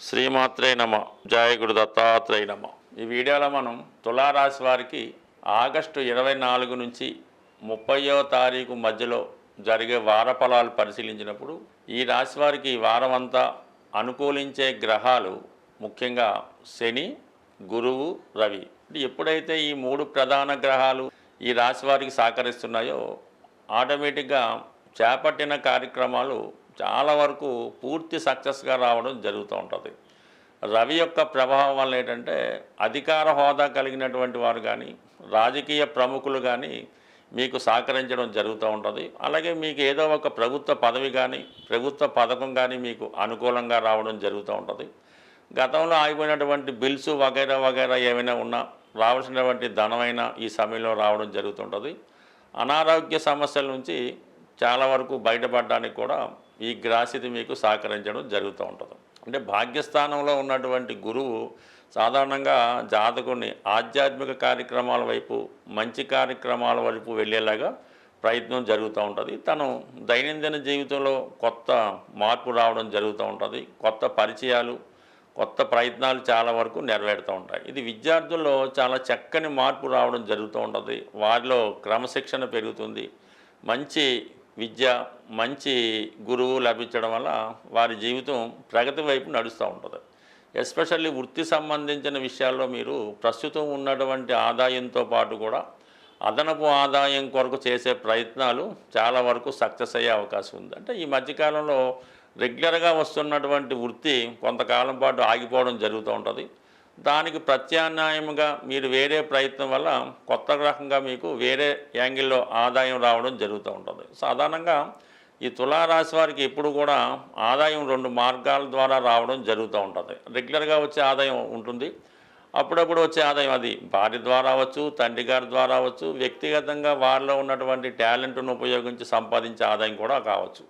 శ్రీమాత్రే నమ జాయగుడు దత్తాత్రేయ నమ. ఈ వీడియోలో మనం తులారాశి వారికి ఆగస్టు ఇరవై నాలుగు నుంచి ముప్పయో తారీఖు మధ్యలో జరిగే వార ఫలాలు పరిశీలించినప్పుడు ఈ రాశి వారికి ఈ వారం అంతా అనుకూలించే గ్రహాలు ముఖ్యంగా శని గురువు రవి. ఎప్పుడైతే ఈ మూడు ప్రధాన గ్రహాలు ఈ రాశి వారికి సహకరిస్తున్నాయో ఆటోమేటిక్గా చేపట్టిన కార్యక్రమాలు చాలా వరకు పూర్తి సక్సెస్గా రావడం జరుగుతూ ఉంటుంది. రవి యొక్క ప్రభావం వల్ల ఏంటంటే అధికార హోదా కలిగినటువంటి వారు కానీ రాజకీయ ప్రముఖులు కానీ మీకు సహకరించడం జరుగుతూ ఉంటుంది. అలాగే మీకు ఏదో ఒక ప్రభుత్వ పదవి కానీ ప్రభుత్వ పథకం కానీ మీకు అనుకూలంగా రావడం జరుగుతూ ఉంటుంది. గతంలో ఆగిపోయినటువంటి బిల్స్ వగైరా వగైరా ఏమైనా ఉన్నా రావాల్సినటువంటి ధనమైనా ఈ సమయంలో రావడం జరుగుతుంటుంది అనారోగ్య సమస్యల నుంచి చాలా వరకు బయటపడడానికి కూడా ఈ గ్రాసితి మీకు సహకరించడం జరుగుతూ ఉంటుంది. అంటే భాగ్యస్థానంలో ఉన్నటువంటి గురువు సాధారణంగా జాతకుని ఆధ్యాత్మిక కార్యక్రమాల వైపు మంచి కార్యక్రమాల వైపు వెళ్ళేలాగా ప్రయత్నం జరుగుతూ ఉంటుంది. తను దైనందిన జీవితంలో కొత్త మార్పు రావడం జరుగుతూ ఉంటుంది. కొత్త పరిచయాలు కొత్త ప్రయత్నాలు చాలా వరకు నెరవేరుతూ ఉంటాయి. ఇది విద్యార్థుల్లో చాలా చక్కని మార్పు రావడం జరుగుతూ ఉంటుంది. వారిలో క్రమశిక్షణ పెరుగుతుంది. మంచి విద్య మంచి గురువు లభించడం వల్ల వారి జీవితం ప్రగతి వైపు నడుస్తూ ఉంటుంది. ఎస్పెషల్లీ వృత్తి సంబంధించిన విషయాల్లో మీరు ప్రస్తుతం ఉన్నటువంటి ఆదాయంతో పాటు కూడా అదనపు ఆదాయం కొరకు చేసే ప్రయత్నాలు చాలా వరకు సక్సెస్ అయ్యే అవకాశం ఉంది. అంటే ఈ మధ్యకాలంలో రెగ్యులర్గా వస్తున్నటువంటి వృత్తి కొంతకాలం పాటు ఆగిపోవడం జరుగుతూ ఉంటుంది. దానికి ప్రత్యామ్నాయంగా మీరు వేరే ప్రయత్నం వల్ల కొత్త రకంగా మీకు వేరే యాంగిల్లో ఆదాయం రావడం జరుగుతూ ఉంటుంది. సాధారణంగా ఈ తులారాశి వారికి ఎప్పుడు కూడా ఆదాయం రెండు మార్గాల ద్వారా రావడం జరుగుతూ ఉంటుంది. రెగ్యులర్గా వచ్చే ఆదాయం ఉంటుంది. అప్పుడప్పుడు వచ్చే ఆదాయం అది భార్య ద్వారా అవచ్చు తండ్రి గారి ద్వారా అవ్వచ్చు వ్యక్తిగతంగా వారిలో ఉన్నటువంటి టాలెంట్ను ఉపయోగించి సంపాదించే ఆదాయం కూడా కావచ్చు.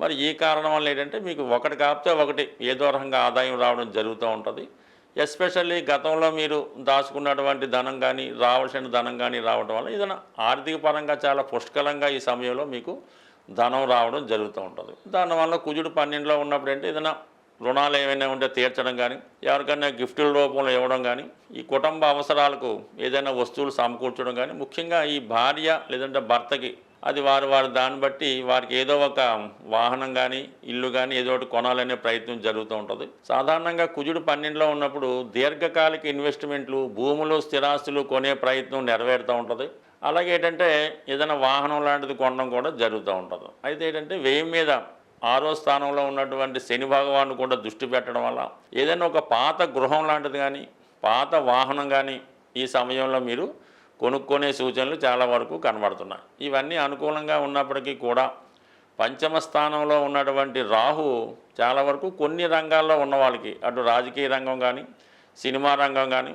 మరి ఈ కారణం వల్ల ఏంటంటే మీకు ఒకటి కాకపోతే ఒకటి ఏదో రకంగా ఆదాయం రావడం జరుగుతూ ఉంటుంది. ఎస్పెషల్లీ గతంలో మీరు దాచుకున్నటువంటి ధనం కానీ రావాల్సిన ధనం కానీ రావడం వల్ల ఏదైనా ఆర్థిక పరంగా చాలా పుష్కలంగా ఈ సమయంలో మీకు ధనం రావడం జరుగుతూ ఉంటుంది. దానివల్ల కుజుడు పన్నెండులో ఉన్నప్పుడు అంటే ఏదైనా రుణాలు ఏమైనా ఉంటే తీర్చడం కానీ ఎవరికైనా గిఫ్టుల రూపంలో ఇవ్వడం కానీ ఈ కుటుంబ అవసరాలకు ఏదైనా వస్తువులు సమకూర్చడం కానీ ముఖ్యంగా ఈ భార్య లేదంటే భర్తకి అది వారు వారి దాన్ని బట్టి వారికి ఏదో ఒక వాహనం కానీ ఇల్లు కానీ ఏదో ఒకటి కొనాలనే ప్రయత్నం జరుగుతూ ఉంటుంది. సాధారణంగా కుజుడు పన్నెండులో ఉన్నప్పుడు దీర్ఘకాలిక ఇన్వెస్ట్మెంట్లు భూములు స్థిరాస్తులు కొనే ప్రయత్నం నెరవేరుతూ ఉంటుంది. అలాగే ఏంటంటే ఏదైనా వాహనం లాంటిది కొనడం కూడా జరుగుతూ ఉంటుంది. అయితే ఏంటంటే వ్యయం మీద ఆరో స్థానంలో ఉన్నటువంటి శని భగవాను కూడా దృష్టి పెట్టడం వల్ల ఏదైనా ఒక పాత గృహం లాంటిది కానీ పాత వాహనం కానీ ఈ సమయంలో మీరు కొనుక్కునే సూచనలు చాలా వరకు కనబడుతున్నాయి. ఇవన్నీ అనుకూలంగా ఉన్నప్పటికీ కూడా పంచమ స్థానంలో ఉన్నటువంటి రాహు చాలా వరకు కొన్ని రంగాల్లో ఉన్న వాళ్ళకి అటు రాజకీయ రంగం కానీ సినిమా రంగం కానీ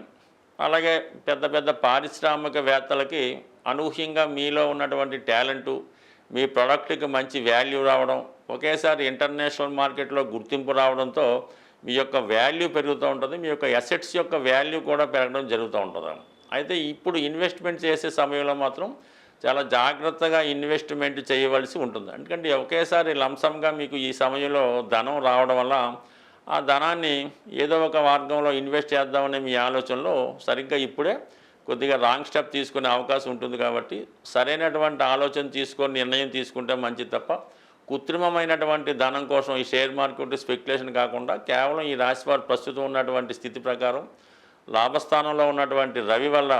అలాగే పెద్ద పెద్ద పారిశ్రామికవేత్తలకి అనూహ్యంగా మీలో ఉన్నటువంటి టాలెంటు మీ ప్రోడక్ట్కి మంచి వాల్యూ రావడం ఒకేసారి ఇంటర్నేషనల్ మార్కెట్లో గుర్తింపు రావడంతో మీ యొక్క వాల్యూ పెరుగుతూ ఉంటుంది మీ యొక్క అసెట్స్ యొక్క వాల్యూ కూడా పెరగడం జరుగుతూ ఉంటుంది అయితే ఇప్పుడు ఇన్వెస్ట్మెంట్ చేసే సమయంలో మాత్రం చాలా జాగ్రత్తగా ఇన్వెస్ట్మెంట్ చేయవలసి ఉంటుంది. ఎందుకంటే ఒకేసారి లంసంగా మీకు ఈ సమయంలో ధనం రావడం వల్ల ఆ ధనాన్ని ఏదో ఒక మార్గంలో ఇన్వెస్ట్ చేద్దామనే మీ ఆలోచనలో సరిగ్గా ఇప్పుడే కొద్దిగా రాంగ్ స్టెప్ తీసుకునే అవకాశం ఉంటుంది కాబట్టి సరైనటువంటి ఆలోచన తీసుకొని నిర్ణయం తీసుకుంటే మంచిది తప్ప కృత్రిమమైనటువంటి ధనం కోసం ఈ షేర్ మార్కెట్ స్పెక్యులేషన్ కాకుండా కేవలం ఈ రాశి వారు ప్రస్తుతం ఉన్నటువంటి స్థితి ప్రకారం లాభస్థానంలో ఉన్నటువంటి రవి వల్ల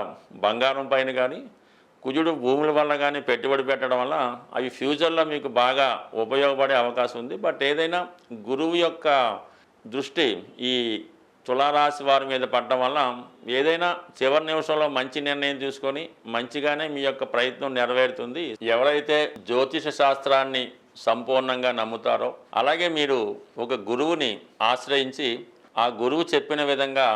బంగారం పైన కానీ కుజుడు భూముల వల్ల కానీ పెట్టుబడి పెట్టడం వల్ల అవి ఫ్యూచర్లో మీకు బాగా ఉపయోగపడే అవకాశం ఉంది. బట్ ఏదైనా గురువు యొక్క దృష్టి ఈ తులారాశి వారి మీద పడడం వల్ల ఏదైనా చివరి నిమిషంలో మంచి నిర్ణయం తీసుకొని మంచిగానే మీ యొక్క ప్రయత్నం నెరవేరుతుంది. ఎవరైతే జ్యోతిష శాస్త్రాన్ని సంపూర్ణంగా నమ్ముతారో అలాగే మీరు ఒక గురువుని ఆశ్రయించి ఆ గురువు చెప్పిన విధంగా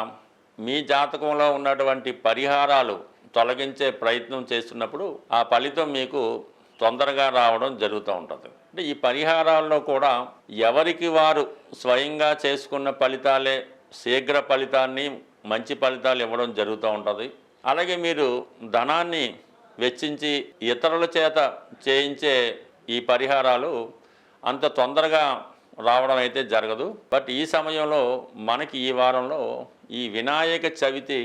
మీ జాతకంలో ఉన్నటువంటి పరిహారాలు తొలగించే ప్రయత్నం చేస్తున్నప్పుడు ఆ ఫలితం మీకు తొందరగా రావడం జరుగుతూ ఉంటుంది. అంటే ఈ పరిహారాల్లో కూడా ఎవరికి వారు స్వయంగా చేసుకున్న ఫలితాలే శీఘ్ర ఫలితాన్ని మంచి ఫలితాలు ఇవ్వడం జరుగుతూ ఉంటుంది. అలాగే మీరు ధనాన్ని వెచ్చించి ఇతరుల చేత చేయించే ఈ పరిహారాలు అంత తొందరగా రావడం అయితే జరగదు. బట్ ఈ సమయంలో మనకి ఈ వారంలో ఈ వినాయక చవితి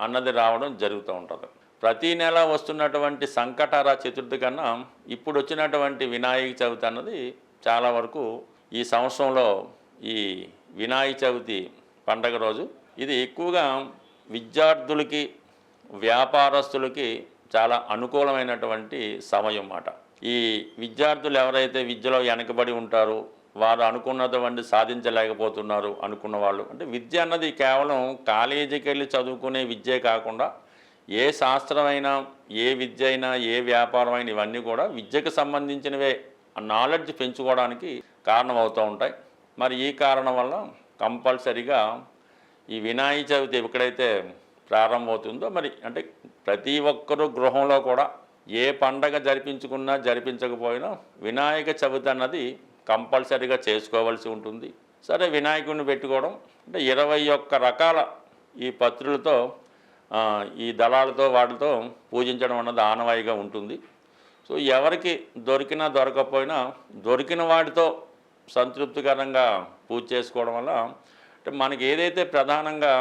అన్నది రావడం జరుగుతూ ఉంటుంది. ప్రతి నెల వస్తున్నటువంటి సంకటార చతుర్థి కన్నా ఇప్పుడు వచ్చినటువంటి వినాయక చవితి అన్నది చాలా వరకు ఈ సంవత్సరంలో ఈ వినాయక చవితి పండగ రోజు ఇది ఎక్కువగా విద్యార్థులకి వ్యాపారస్తులకి చాలా అనుకూలమైనటువంటి సమయం అన్నమాట. ఈ విద్యార్థులు ఎవరైతే విద్యలో వెనకబడి ఉంటారో వారు అనుకున్నటువంటి సాధించలేకపోతున్నారు అనుకున్న వాళ్ళు. అంటే విద్య అన్నది కేవలం కాలేజీకి వెళ్ళి చదువుకునే విద్యే కాకుండా ఏ శాస్త్రమైనా ఏ విద్య అయినా ఏ వ్యాపారం అయినా ఇవన్నీ కూడా విద్యకు సంబంధించినవే ఆ నాలెడ్జ్ పెంచుకోవడానికి కారణమవుతూ ఉంటాయి. మరి ఈ కారణం వల్ల కంపల్సరిగా ఈ వినాయక చవితి ఎక్కడైతే ప్రారంభమవుతుందో మరి అంటే ప్రతి ఒక్కరూ గృహంలో కూడా ఏ పండగ జరిపించుకున్నా జరిపించకపోయినా వినాయక చవితి అన్నది కంపల్సరీగా చేసుకోవాల్సి ఉంటుంది. సరే వినాయకుడిని పెట్టుకోవడం అంటే ఇరవై ఒక్క రకాల ఈ పత్రులతో ఈ దళాలతో వాటితో పూజించడం అన్నది ఆనవాయిగా ఉంటుంది. సో ఎవరికి దొరికినా దొరకకపోయినా దొరికిన వాటితో సంతృప్తికరంగా పూజ చేసుకోవడం వల్ల అంటే మనకి ఏదైతే ప్రధానంగా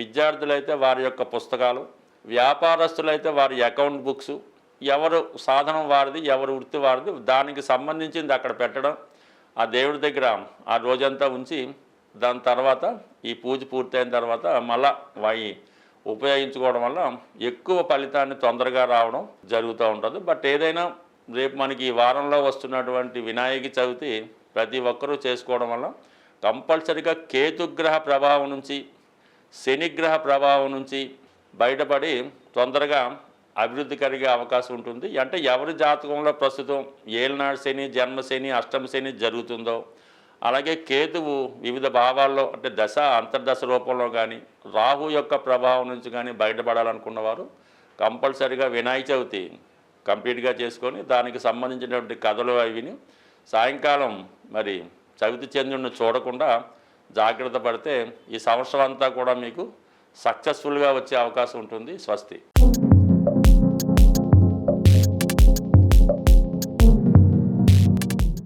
విద్యార్థులైతే వారి యొక్క పుస్తకాలు వ్యాపారస్తులైతే వారి అకౌంట్ బుక్స్ ఎవరు సాధనం వారిది ఎవరు వృత్తి వారిది దానికి సంబంధించింది అక్కడ పెట్టడం ఆ దేవుడి దగ్గర ఆ రోజంతా ఉంచి దాని తర్వాత ఈ పూజ పూర్తయిన తర్వాత మళ్ళా వాయి ఉపయోగించుకోవడం వల్ల ఎక్కువ ఫలితాన్ని తొందరగా రావడం జరుగుతూ ఉంటుంది. బట్ ఏదైనా రేపు మనకి ఈ వారంలో వస్తున్నటువంటి వినాయక చవితి ప్రతి ఒక్కరూ చేసుకోవడం వల్ల కంపల్సరిగా కేతుగ్రహ ప్రభావం నుంచి శనిగ్రహ ప్రభావం నుంచి బయటపడి తొందరగా అభివృద్ధి కలిగే అవకాశం ఉంటుంది. అంటే ఎవరి జాతకంలో ప్రస్తుతం ఏలనాడు శని జన్మశని అష్టమ శని జరుగుతుందో అలాగే కేతువు వివిధ భావాల్లో అంటే దశ అంతర్దశ రూపంలో కానీ రాహు యొక్క ప్రభావం నుంచి కానీ బయటపడాలనుకున్నవారు కంపల్సరిగా వినాయక చవితి కంప్లీట్గా చేసుకొని దానికి సంబంధించినటువంటి కథలు అవిని సాయంకాలం మరి చవితి చంద్రుడిని చూడకుండా జాగ్రత్త పడితే ఈ సంవత్సరం అంతా కూడా మీకు సక్సెస్ఫుల్గా వచ్చే అవకాశం ఉంటుంది. స్వస్తి.